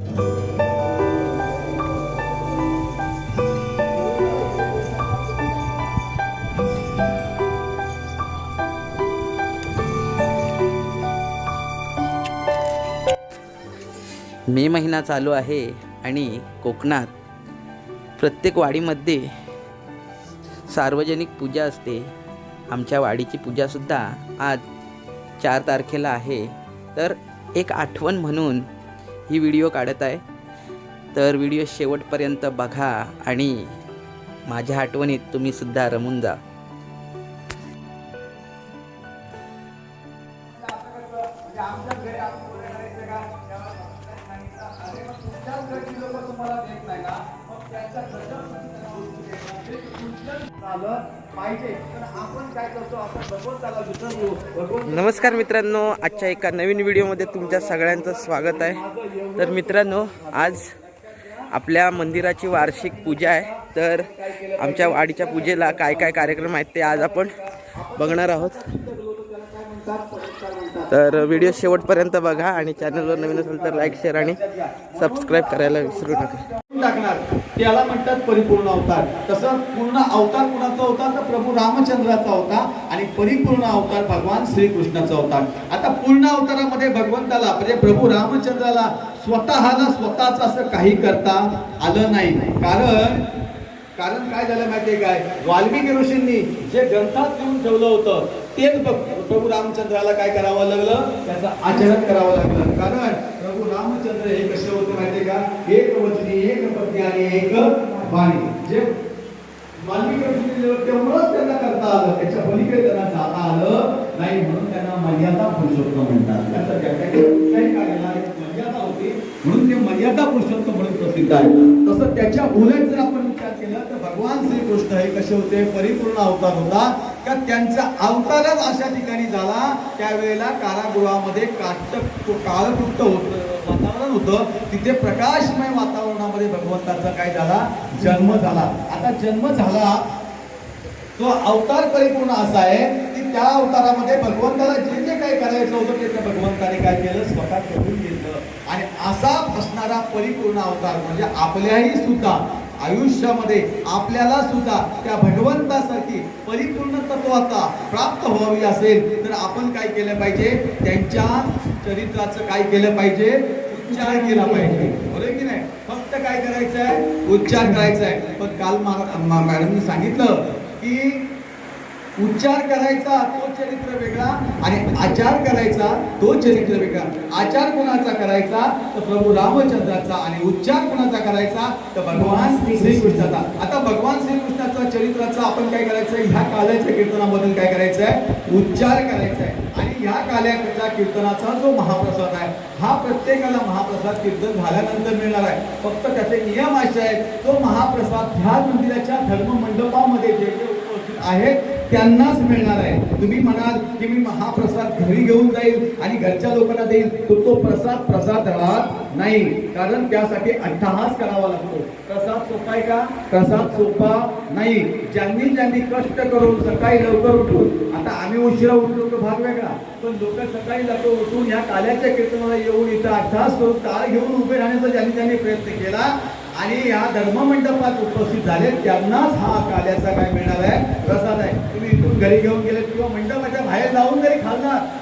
मे महिना चालू आहे आणि कोकणात प्रत्येक वाडीमध्ये सार्वजनिक पूजा असते. आमच्या वाडीची पूजासुद्धा आज चार तारखेला आहे. तर एक आठवण म्हणून ही व्हिडिओ काढत आहे. तर व्हिडिओ शेवटपर्यंत बघा आणि माझ्या आठवणीत तुम्हीसुद्धा रमून जा. नमस्कार मित्रांनो आजच्या एका नवीन व्हिडिओमध्ये तुमच्या सगळ्यांचं स्वागत आहे. तर मित्रांनो आज आपल्या मंदिराची वार्षिक पूजा आहे. तर आमच्या वाडीच्या पूजेला काय काय कार्यक्रम आहेत ते आज आपण बघणार आहोत. तर व्हिडिओ शेवटपर्यंत बघा आणि चॅनलवर नवीन असेल तर लाईक शेअर आणि सबस्क्राईब करायला विसरू नका. टाकणार. त्याला म्हणतात परिपूर्ण अवतार. तसं पूर्ण अवतार कुणाचा होता? तर प्रभू रामचंद्राचा होता आणि परिपूर्ण अवतार भगवान श्रीकृष्णाचा होता. आता पूर्ण अवतारामध्ये भगवंताला म्हणजे प्रभू रामचंद्राला स्वतःला स्वतःच असं काही करता आलं नाही. कारण कारण काय झालं माहितीये काय? वाल्मिकी ऋषींनी जे ग्रंथात लिहून ठेवलं होतं तेच प्रभू रामचंद्राला काय करावं लागलं? त्याचं आचरण करावं लागलं. कारण प्रभू रामचंद्र हे कसे होते माहितीये का? एक वचनी एक पत्नी आणि एक वाणी जे तेवढंच त्यांना करता आलं. त्याच्या पलीकडे त्यांना जाता आलं नाही म्हणून त्यांना मर्यादा पुरुषोत्तम म्हणतात. त्याचं त्या- कार्याला एक मर्यादा होती म्हणून ते मर्यादा पुरुषोत्तम म्हणून प्रसिद्ध आहे. तसं त्याच्या उलट जर आपण विचार केला तर भगवान श्रीकृष्ण हे कसे होते? परिपूर्ण अवतार होता. का त्यांचा अवतारच अशा ठिकाणी झाला त्यावेळेला कारागृहामध्ये काष्ट काळकुट्ट होत वातावरण होतं. तिथे प्रकाशमय वातावरणामध्ये भगवंताचा काय झाला? जन्म झाला. आता जन्म झाला तो अवतार परिपूर्ण असा आहे की त्या अवतारामध्ये भगवंताला जे जे काही करायचं होतं ते त्या भगवंताने काय केलं? स्वतः करून घेतलं. आणि असा असणारा परिपूर्ण अवतार म्हणजे आपल्याही सुद्धा आयुष्यामध्ये आपल्याला सुद्धा त्या भगवंतासाठी परिपूर्ण तत्वाचा प्राप्त व्हावी असेल तर आपण काय केलं पाहिजे? त्यांच्या चरित्राचं काय केलं पाहिजे? उच्चार केला पाहिजे. बरोबर की नाही? फक्त काय करायचं आहे उच्चार करायचा आहे पण काल मा- मॅडमनी सांगितलं की उच्चार करायचा तो चरित्र वेगळा आणि आचार करायचा तो चरित्र वेगळा. आचार कोणाचा करायचा? तर प्रभू रामचंद्राचा आणि उच्चार कोणाचा करायचा? तर भगवान श्रीकृष्णाचा. आता भगवान श्रीकृष्णाचा चरित्राचा आपण काय करायचं ह्या काल्याच्या कीर्तनामधून काय करायचं आहे उच्चार करायचा आहे आणि ह्या काल्याच्या कीर्तनाचा जो महाप्रसाद आहे हा प्रत्येकाला महाप्रसाद कीर्तन झाल्यानंतर मिळणार आहे. फक्त त्याचे नियम असे आहेत तो महाप्रसाद ह्या मंदिराच्या धर्ममंडपामध्ये जे जे आहेत त्यांनाच मिळणार आहे. तुम्ही म्हणाल की मी महाप्रसाद घरी घेऊन जाईल आणि घरच्या लोकांना देईल तो तो प्रसाद प्रसाद राहत नाही. कारण त्यासाठी अट्टहास करावा लागतो. प्रसाद सोपा आहे का? प्रसाद सोपा नाही. ज्यांनी ज्यांनी कष्ट करून सकाळी लवकर उठून आता आम्ही उशिरा उठलो तो भाग वेगळा पण लोक सकाळी लवकर उठून या काल्याच्या कीर्तनाला येऊन इथं अट्टहास करून टाळ घेऊन उभे राहण्याचा ज्यांनी ज्यांनी प्रयत्न केला आणि या धर्ममंडपात उपस्थित झाले त्यांनाच हा काल्याचा काय मिळणार आहे? प्रसाद आहे. तुम्ही इथून घरी घेऊन गेले किंवा मंडपाच्या बाहेर जाऊन जरी खाल्लात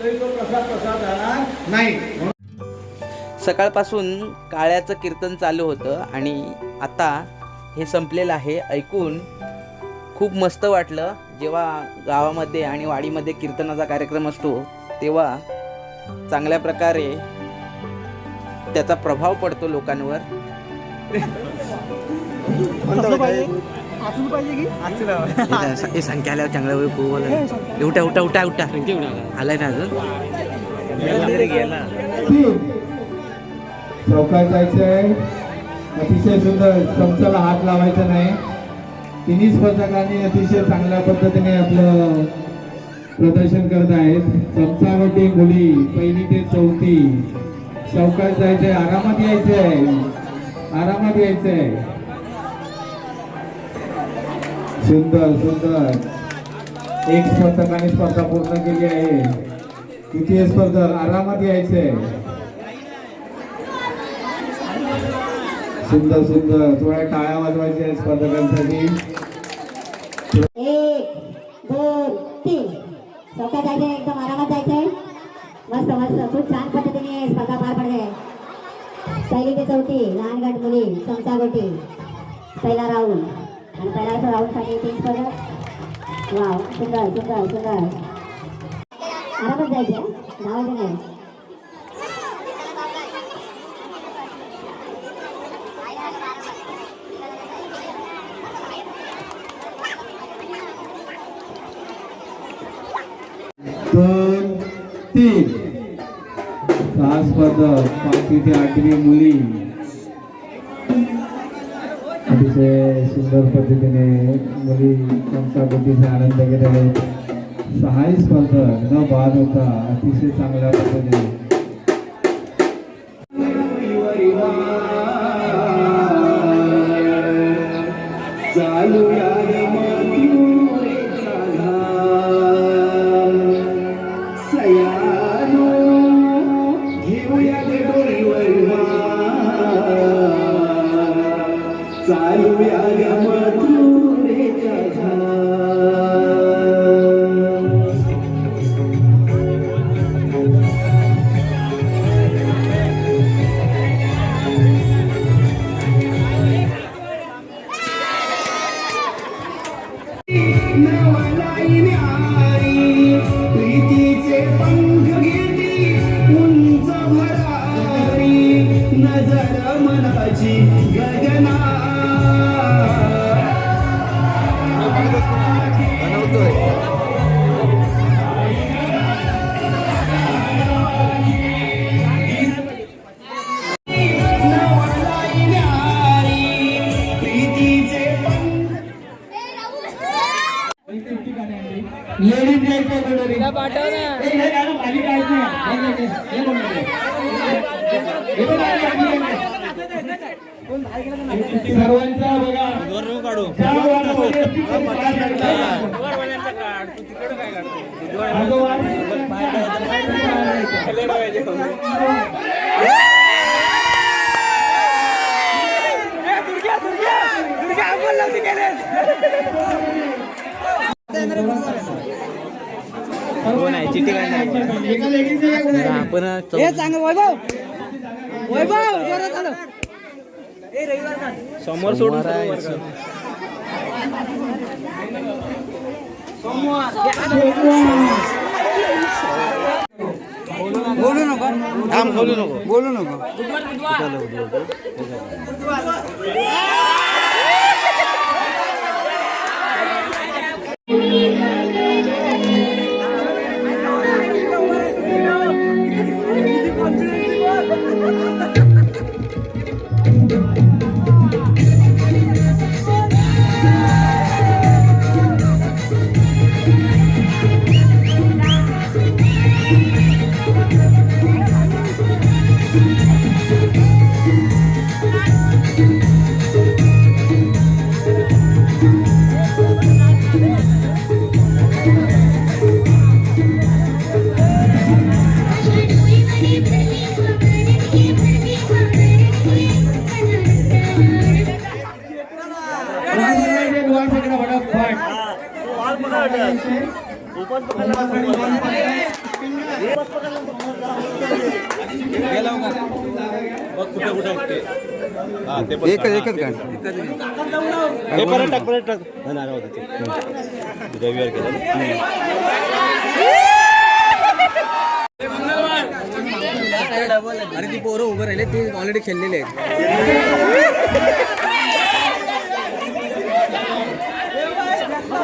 तरी तो प्रसाद प्रसाद राहणार नाही. सकाळपासून काळ्याचं कीर्तन चालू होतं आणि आता हे संपलेलं आहे. ऐकून खूप मस्त वाटलं. जेव्हा गावामध्ये आणि वाडीमध्ये कीर्तनाचा कार्यक्रम असतो तेव्हा चांगल्या प्रकारे त्याचा प्रभाव पडतो लोकांवर. हे संख्या आल्यावर चांगला वेळ खूप उठा उठा उठा उठा. आलाय ना अजून? चौकात जायचं आहे अतिशय सुंदर चमचाला हात लावायचा नाही. तिन्ही स्पर्धकांनी अतिशय चांगल्या पद्धतीने आपलं प्रदर्शन करत आहेत. चमचावटी मुली पहिली ते चौथी. चौकात जायचंय आरामात यायचंय. आरामात यायचंय. सुंदर सुंदर. एक स्पर्धकाने स्पर्धा पूर्ण केली आहे. द्वितीय स्पर्धक आरामात यायचंय. सुंदर सुंदर. थोड्या टाळ्या वाजवायच्या आहेत स्पर्धकांसाठी. एक दोन तीन. स्वतः जायचंय एकदम आरामात जायचंय. मस्त मस्त. खूप छान पद्धतीने स्पर्धा पार पडते पहिली ते चौथी लहान गट मुली चमचा गोटी. पहिला राऊंड. आणि पहिला राऊंडसाठी तीन स्पर्धक. वाव सुंदर सुंदर सुंदर. आरामात जायचंय धावायचं नाही दोन तीन सहा तिथे ते आठवी मुली. अतिशय सुंदर पद्धतीने मुली चमचाबुद्धीचा आनंद घेत आहेत. सहाही स्पर्धक न बाद होता अतिशय चांगल्या पद्धतीने लेडीज कडोरी ए, हे गाणं खाली काढते. सर्वांचा बघा वारामध्ये असतील ते पाय काढतात. भगवान कोण आहे चिठ्ठी काय नाही एका लेडीजने काय बोलायचं? आपण समोर सोडून बोलू नको थांब बोलू नको बोलू नको राजवाड्याचे एकच एकच गाण हे परत टाक परत टाक नारळ होतं ते. रविवार केलं? अरे ती पोरं उभं राहिले ते ऑलरेडी खेळलेले आहेत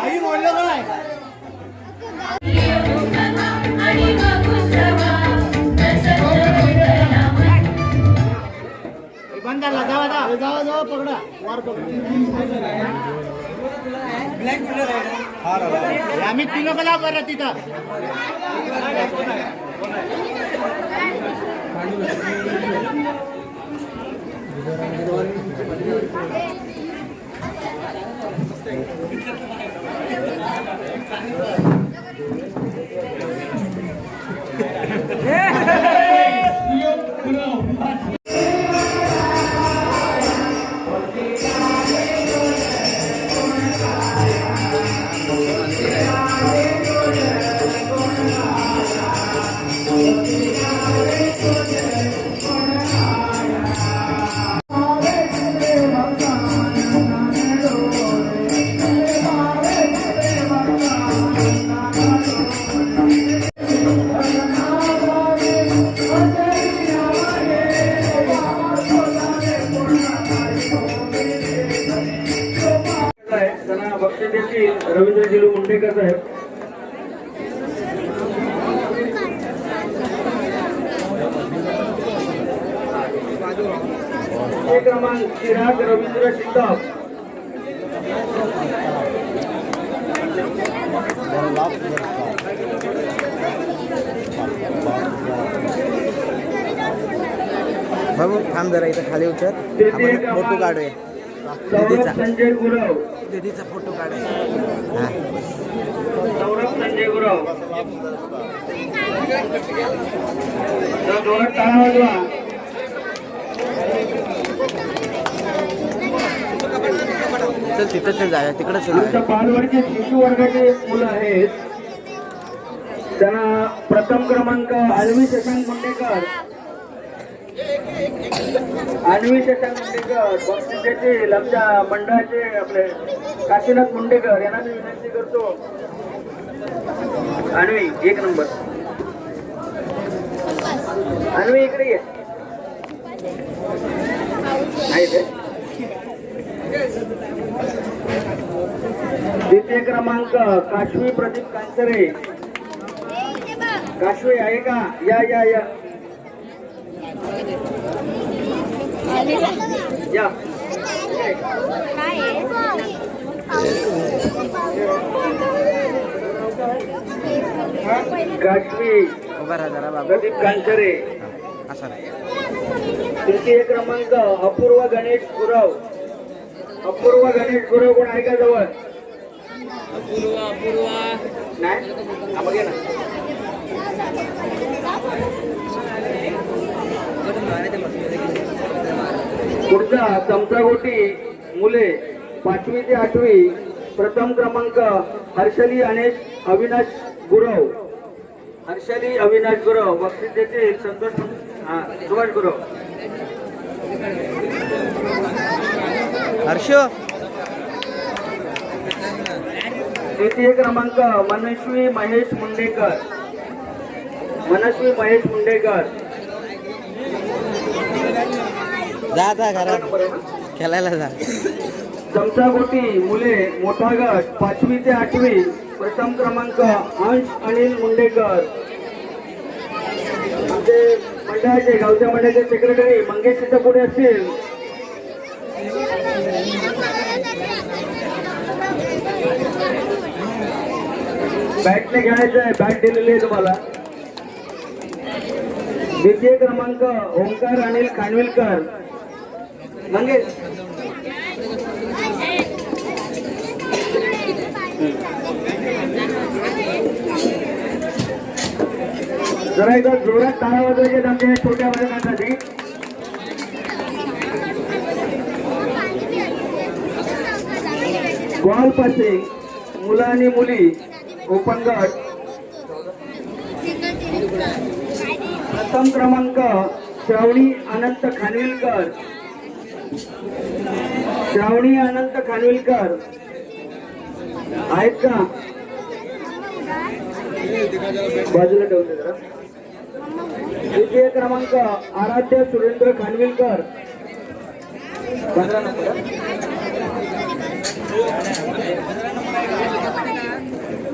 आई बोललो काय जावा जावा जावा जावा पकडा आम्ही तुला बला बरं तिथं? चिराग रवींद्र शिंदप बाबू थांब जरा इथं खाली उचल आपण फोटो काढूया. दीदीचा. संजय गुरव. दीदीचा फोटो काढूया. सौरभ संजय गुरव. असेल जोरात जायला वाजवा तिथं तिकडं आमच्या बालवर्गीय शिशु वर्गाचे मुलं आहेत. त्यांना प्रथम क्रमांक अन्वी शशांक मुंडेकर. अन्वी शशांक मुंडेकर बक्षीस आमच्या मंडळाचे आपले काशीनाथ मुंडेकर यांना मी विनंती करतो. आणवी एक नंबर. आणवी इकडे ये. नाही ते. द्वितीय क्रमांक काशवी प्रदीप कांचरे. काशवी आहे का? या या या. या. काशवी प्रदीप कांचरे. असा तृतीय क्रमांक अपूर्व गणेश गुरव. अपूर्व गणेश गुरव कोण आहे का जवळ? नाही? बघे ना. पुढचा चमचागोटी मुले पाचवी ते आठवी प्रथम क्रमांक हर्षली अनेश अविनाश गुरव. हर्षली अविनाश गुरव. बक्षीस देतील संतोष हा सुभाष गुरव. हर्ष. द्वितीय क्रमांक मनस्वी महेश मुंडेकर. मनस्वी महेश मुंडेकर. जा घरात. खेळायला जा. चमचागोटी मुले मोठा गट पाचवी ते आठवी प्रथम क्रमांक अंश अनिल मुंडेकर. आमचे मंडळाचे गावच्या मंडळाचे सेक्रेटरी मंगेश पुढे असतील. बॅटने खेळायचं आहे बॅट दिलेली आहे तुम्हाला. द्वितीय क्रमांक ओंकार अनिल खानविलकर मंगेश. जरा एकदा जोरात तारा वाजवायचे आमच्या छोट्या वर्गासाठी. बॉल पासिंग मुलं आणि मुली. ओपन गट प्रथम क्रमांक श्रावणी अनंत खानविलकर. श्रावणी अनंत खानविलकर. आहेत का बाजूला ठेवते जरा. द्वितीय क्रमांक आराध्य सुरेंद्र खानविलकर. पंधरा नंबर.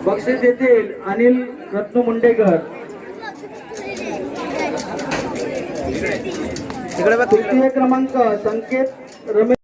बक्षीस देतील अनिल रत्न मुंडेकर. तृतीय क्रमांक संकेत रमेश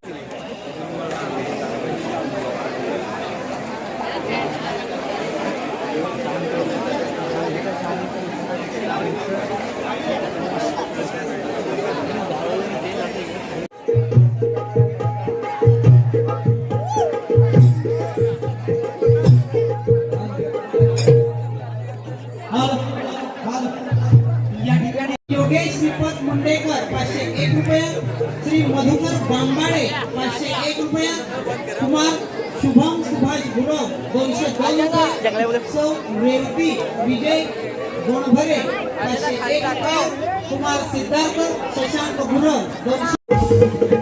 सौ रेवती विजय गुणभरे पाचशे एक कुमार सिद्धार्थ शशांक गुरव दोनशे